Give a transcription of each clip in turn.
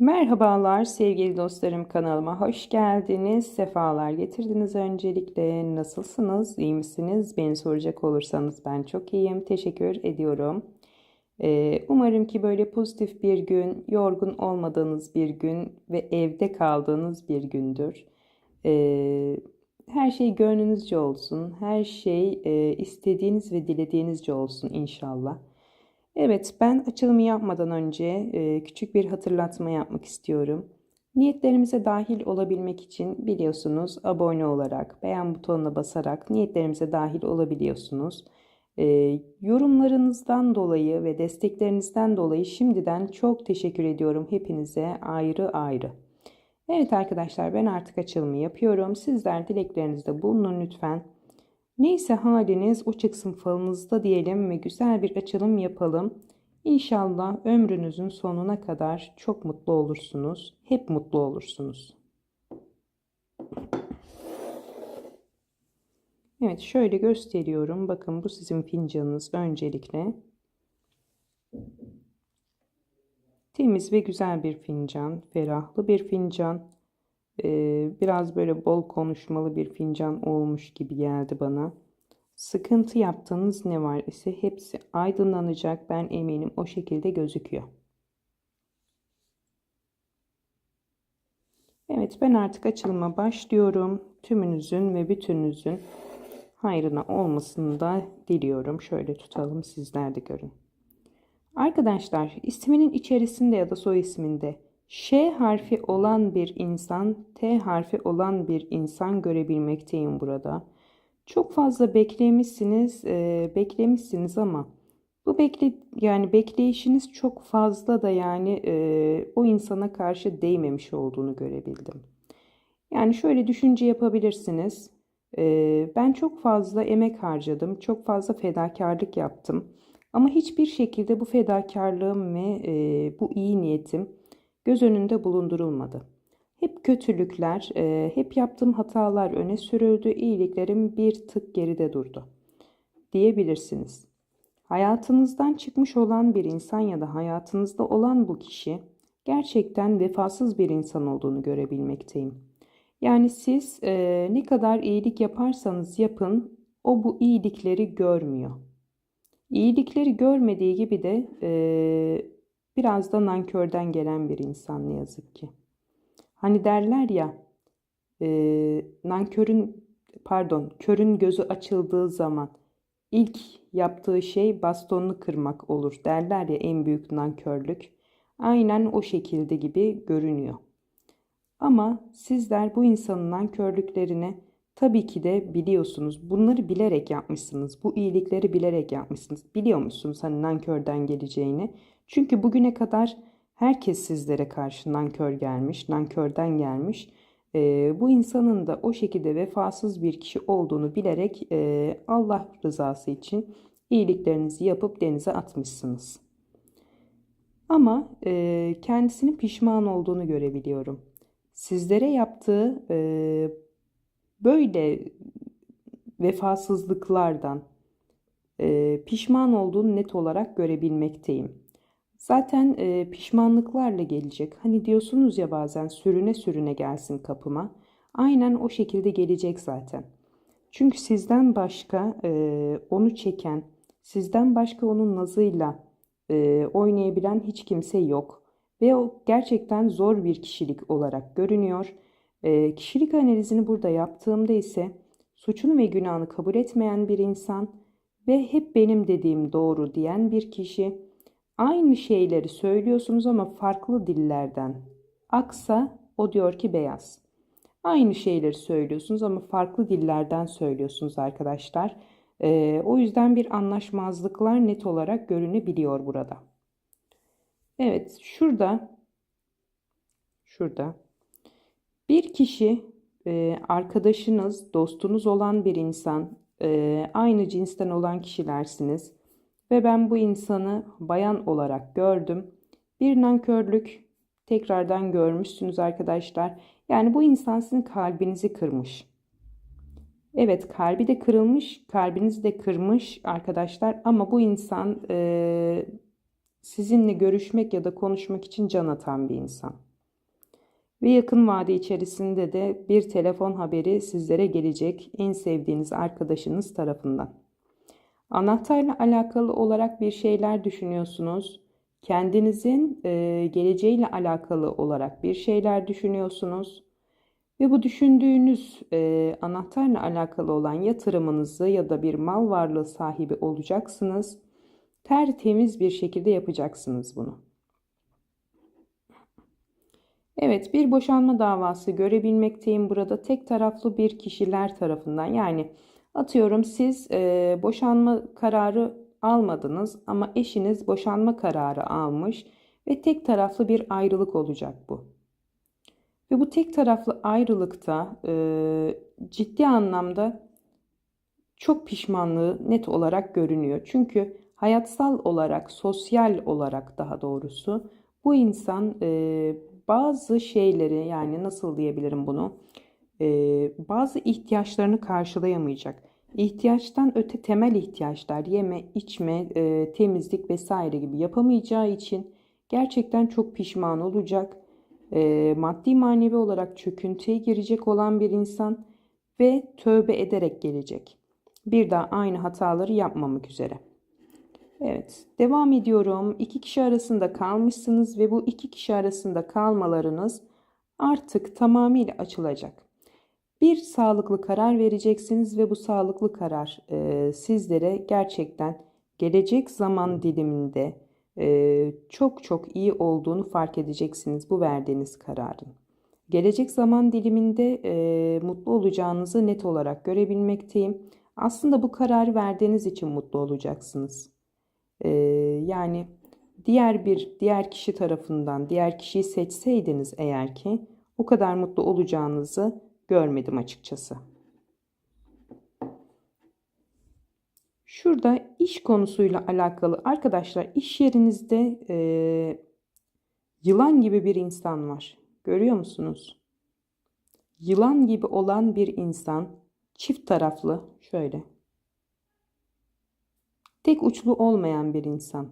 Merhabalar sevgili dostlarım kanalıma hoş geldiniz. Sefalar getirdiniz öncelikle. Nasılsınız? İyi misiniz? Beni soracak olursanız ben çok iyiyim. Teşekkür ediyorum. Ee, umarım ki böyle pozitif bir gün, yorgun olmadığınız bir gün ve evde kaldığınız bir gündür. Ee, her şey gönlünüzce olsun. Her şey e, istediğiniz ve dilediğinizce olsun inşallah. Evet, ben açılımı yapmadan önce e, küçük bir hatırlatma yapmak istiyorum. Niyetlerimize dahil olabilmek için biliyorsunuz abone olarak, beğen butonuna basarak niyetlerimize dahil olabiliyorsunuz. E, yorumlarınızdan dolayı ve desteklerinizden dolayı şimdiden çok teşekkür ediyorum hepinize ayrı ayrı. Evet arkadaşlar ben artık açılımı yapıyorum. Sizler dileklerinizde bulunun lütfen. Neyse haliniz o çıksın falınızda diyelim ve güzel bir açılım yapalım. İnşallah ömrünüzün sonuna kadar çok mutlu olursunuz. Hep mutlu olursunuz. Evet şöyle gösteriyorum. Bakın bu sizin fincanınız öncelikle. Temiz ve güzel bir fincan. Ferahlı bir fincan. Ee, biraz böyle bol konuşmalı bir fincan olmuş gibi geldi bana. Sıkıntı yaptığınız ne var ise hepsi aydınlanacak. Ben eminim o şekilde gözüküyor. Evet ben artık açılıma başlıyorum. Tümünüzün ve bütününüzün hayrına olmasını da diliyorum. Şöyle tutalım sizler de görün. Arkadaşlar isminin içerisinde ya da soy isminde Ş harfi olan bir insan, T harfi olan bir insan görebilmekteyim burada. Çok fazla beklemişsiniz, e, beklemişsiniz ama bu bekle yani bekleyişiniz çok fazla da yani e, o insana karşı değmemiş olduğunu görebildim. Yani şöyle düşünce yapabilirsiniz. E, ben çok fazla emek harcadım, çok fazla fedakarlık yaptım. Ama hiçbir şekilde bu fedakarlığım ve e, bu iyi niyetim göz önünde bulundurulmadı. Hep kötülükler, e, hep yaptığım hatalar öne sürüldü, iyiliklerim bir tık geride durdu diyebilirsiniz. Hayatınızdan çıkmış olan bir insan ya da hayatınızda olan bu kişi gerçekten vefasız bir insan olduğunu görebilmekteyim. Yani siz e, ne kadar iyilik yaparsanız yapın o bu iyilikleri görmüyor. İyilikleri görmediği gibi de e, biraz da nankörden gelen bir insan ne yazık ki. Hani derler ya e, nankörün pardon körün gözü açıldığı zaman ilk yaptığı şey bastonunu kırmak olur derler ya en büyük nankörlük. Aynen o şekilde gibi görünüyor. Ama sizler bu insanın nankörlüklerini tabii ki de biliyorsunuz. Bunları bilerek yapmışsınız. Bu iyilikleri bilerek yapmışsınız. Biliyor musunuz hani nankörden geleceğini? Çünkü bugüne kadar Herkes sizlere karşı nankör gelmiş, nankörden gelmiş. E, bu insanın da o şekilde vefasız bir kişi olduğunu bilerek e, Allah rızası için iyiliklerinizi yapıp denize atmışsınız. Ama e, kendisinin pişman olduğunu görebiliyorum. Sizlere yaptığı e, böyle vefasızlıklardan e, pişman olduğunu net olarak görebilmekteyim. Zaten e, pişmanlıklarla gelecek. Hani diyorsunuz ya bazen sürüne sürüne gelsin kapıma. Aynen o şekilde gelecek zaten. Çünkü sizden başka e, onu çeken, sizden başka onun nazıyla e, oynayabilen hiç kimse yok. Ve o gerçekten zor bir kişilik olarak görünüyor. E, kişilik analizini burada yaptığımda ise suçunu ve günahını kabul etmeyen bir insan ve hep benim dediğim doğru diyen bir kişi Aynı şeyleri söylüyorsunuz ama farklı dillerden. Aksa o diyor ki beyaz. Aynı şeyleri söylüyorsunuz ama farklı dillerden söylüyorsunuz arkadaşlar. Ee, o yüzden bir anlaşmazlıklar net olarak görünebiliyor burada. Evet şurada şurada bir kişi e, arkadaşınız, dostunuz olan bir insan, e, aynı cinsten olan kişilersiniz ve ben bu insanı bayan olarak gördüm. Bir nankörlük tekrardan görmüşsünüz arkadaşlar. Yani bu insan sizin kalbinizi kırmış. Evet kalbi de kırılmış, kalbinizi de kırmış arkadaşlar. Ama bu insan e, sizinle görüşmek ya da konuşmak için can atan bir insan. Ve yakın vade içerisinde de bir telefon haberi sizlere gelecek en sevdiğiniz arkadaşınız tarafından. Anahtarla alakalı olarak bir şeyler düşünüyorsunuz. Kendinizin e, geleceğiyle alakalı olarak bir şeyler düşünüyorsunuz. Ve bu düşündüğünüz e, anahtarla alakalı olan yatırımınızı ya da bir mal varlığı sahibi olacaksınız. Tertemiz bir şekilde yapacaksınız bunu. Evet bir boşanma davası görebilmekteyim burada tek taraflı bir kişiler tarafından yani atıyorum siz e, boşanma kararı almadınız ama eşiniz boşanma kararı almış ve tek taraflı bir ayrılık olacak bu. Ve bu tek taraflı ayrılıkta e, ciddi anlamda çok pişmanlığı net olarak görünüyor. Çünkü hayatsal olarak, sosyal olarak daha doğrusu bu insan e, bazı şeyleri yani nasıl diyebilirim bunu bazı ihtiyaçlarını karşılayamayacak. İhtiyaçtan öte temel ihtiyaçlar yeme, içme, temizlik vesaire gibi yapamayacağı için gerçekten çok pişman olacak. Maddi manevi olarak çöküntüye girecek olan bir insan ve tövbe ederek gelecek. Bir daha aynı hataları yapmamak üzere. Evet, devam ediyorum. İki kişi arasında kalmışsınız ve bu iki kişi arasında kalmalarınız artık tamamıyla açılacak. Bir sağlıklı karar vereceksiniz ve bu sağlıklı karar e, sizlere gerçekten gelecek zaman diliminde e, çok çok iyi olduğunu fark edeceksiniz bu verdiğiniz kararın. Gelecek zaman diliminde e, mutlu olacağınızı net olarak görebilmekteyim. Aslında bu kararı verdiğiniz için mutlu olacaksınız. Ee, yani diğer bir diğer kişi tarafından diğer kişiyi seçseydiniz eğer ki o kadar mutlu olacağınızı görmedim açıkçası. Şurada iş konusuyla alakalı arkadaşlar iş yerinizde e, yılan gibi bir insan var. Görüyor musunuz? Yılan gibi olan bir insan çift taraflı şöyle Tek uçlu olmayan bir insan.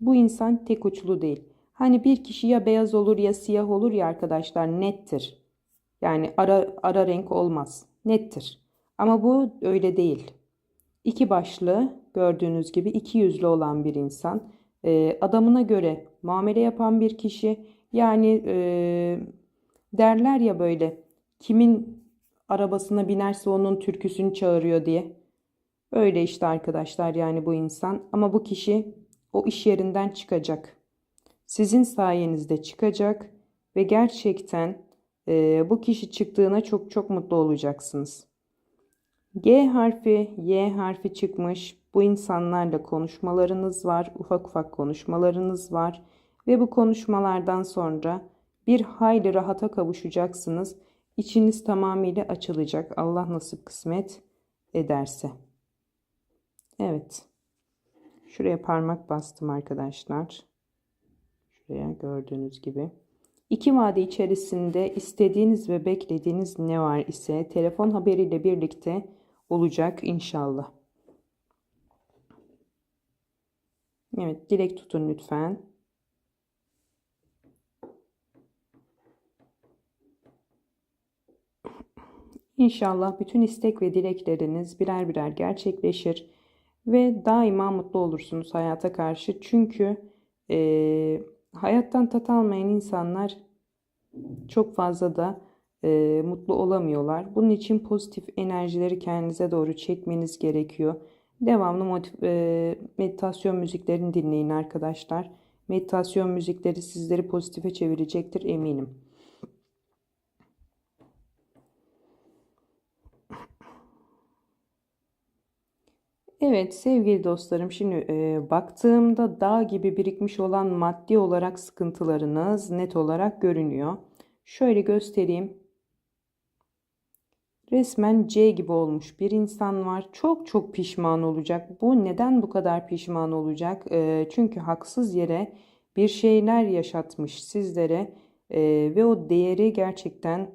Bu insan tek uçlu değil. Hani bir kişi ya beyaz olur ya siyah olur ya arkadaşlar nettir. Yani ara, ara renk olmaz. Nettir. Ama bu öyle değil. İki başlı gördüğünüz gibi iki yüzlü olan bir insan. E, adamına göre muamele yapan bir kişi. Yani e, derler ya böyle kimin arabasına binerse onun türküsünü çağırıyor diye. Öyle işte arkadaşlar yani bu insan ama bu kişi o iş yerinden çıkacak. Sizin sayenizde çıkacak ve gerçekten e, bu kişi çıktığına çok çok mutlu olacaksınız. G harfi, Y harfi çıkmış. Bu insanlarla konuşmalarınız var, ufak ufak konuşmalarınız var ve bu konuşmalardan sonra bir hayli rahata kavuşacaksınız. İçiniz tamamıyla açılacak. Allah nasip kısmet ederse. Evet. Şuraya parmak bastım arkadaşlar. Şuraya gördüğünüz gibi. İki vade içerisinde istediğiniz ve beklediğiniz ne var ise telefon haberiyle birlikte olacak inşallah. Evet dilek tutun lütfen. İnşallah bütün istek ve dilekleriniz birer birer gerçekleşir ve daima mutlu olursunuz hayata karşı. Çünkü e, hayattan tat almayan insanlar çok fazla da e, mutlu olamıyorlar. Bunun için pozitif enerjileri kendinize doğru çekmeniz gerekiyor. Devamlı motiv, e, meditasyon müziklerini dinleyin arkadaşlar. Meditasyon müzikleri sizleri pozitife çevirecektir eminim. Evet sevgili dostlarım şimdi e, baktığımda dağ gibi birikmiş olan maddi olarak sıkıntılarınız net olarak görünüyor. Şöyle göstereyim. Resmen C gibi olmuş bir insan var. Çok çok pişman olacak. Bu neden bu kadar pişman olacak? E, çünkü haksız yere bir şeyler yaşatmış sizlere e, ve o değeri gerçekten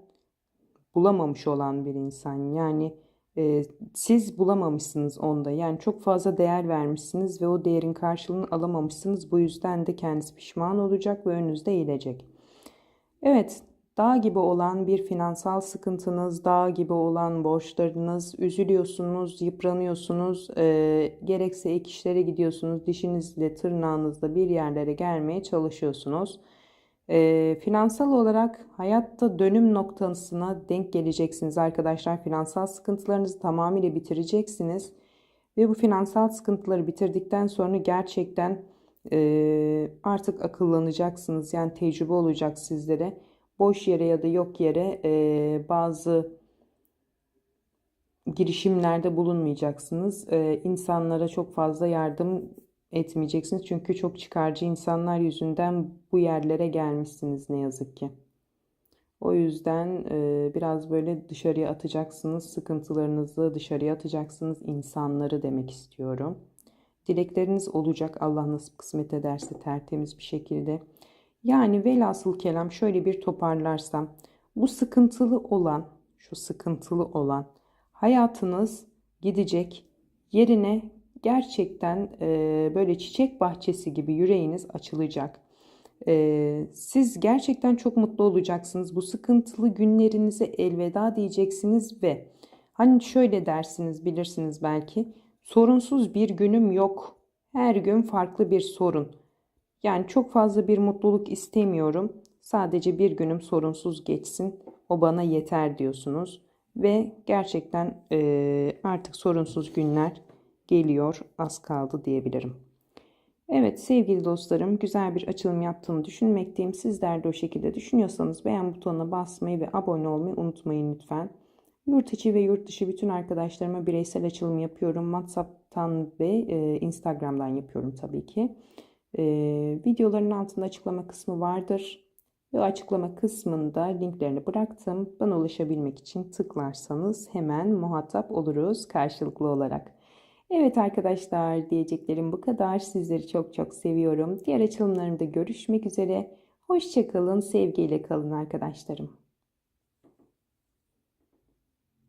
bulamamış olan bir insan. Yani e, siz bulamamışsınız onda. Yani çok fazla değer vermişsiniz ve o değerin karşılığını alamamışsınız. Bu yüzden de kendisi pişman olacak ve önünüzde eğilecek. Evet, dağ gibi olan bir finansal sıkıntınız, dağ gibi olan borçlarınız, üzülüyorsunuz, yıpranıyorsunuz, e, gerekse ek işlere gidiyorsunuz, dişinizle, tırnağınızla bir yerlere gelmeye çalışıyorsunuz. E, finansal olarak hayatta dönüm noktasına denk geleceksiniz arkadaşlar. Finansal sıkıntılarınızı tamamıyla bitireceksiniz. Ve bu finansal sıkıntıları bitirdikten sonra gerçekten e, artık akıllanacaksınız. Yani tecrübe olacak sizlere. Boş yere ya da yok yere e, bazı girişimlerde bulunmayacaksınız. E, insanlara çok fazla yardım etmeyeceksiniz. Çünkü çok çıkarcı insanlar yüzünden bu yerlere gelmişsiniz ne yazık ki. O yüzden e, biraz böyle dışarıya atacaksınız. Sıkıntılarınızı dışarıya atacaksınız. insanları demek istiyorum. Dilekleriniz olacak. Allah nasip kısmet ederse tertemiz bir şekilde. Yani velhasıl kelam şöyle bir toparlarsam. Bu sıkıntılı olan, şu sıkıntılı olan hayatınız gidecek. Yerine gerçekten e, böyle çiçek bahçesi gibi yüreğiniz açılacak. E, siz gerçekten çok mutlu olacaksınız. Bu sıkıntılı günlerinize elveda diyeceksiniz ve hani şöyle dersiniz bilirsiniz belki sorunsuz bir günüm yok. Her gün farklı bir sorun. Yani çok fazla bir mutluluk istemiyorum. Sadece bir günüm sorunsuz geçsin. O bana yeter diyorsunuz. Ve gerçekten e, artık sorunsuz günler geliyor. Az kaldı diyebilirim. Evet sevgili dostlarım güzel bir açılım yaptığımı düşünmekteyim. Sizler de o şekilde düşünüyorsanız beğen butonuna basmayı ve abone olmayı unutmayın lütfen. Yurt içi ve yurt dışı bütün arkadaşlarıma bireysel açılım yapıyorum. WhatsApp'tan ve e, Instagram'dan yapıyorum tabii ki. E, videoların altında açıklama kısmı vardır. Ve açıklama kısmında linklerini bıraktım. Bana ulaşabilmek için tıklarsanız hemen muhatap oluruz karşılıklı olarak. Evet arkadaşlar diyeceklerim bu kadar. Sizleri çok çok seviyorum. Diğer açılımlarımda görüşmek üzere. Hoşçakalın, sevgiyle kalın arkadaşlarım.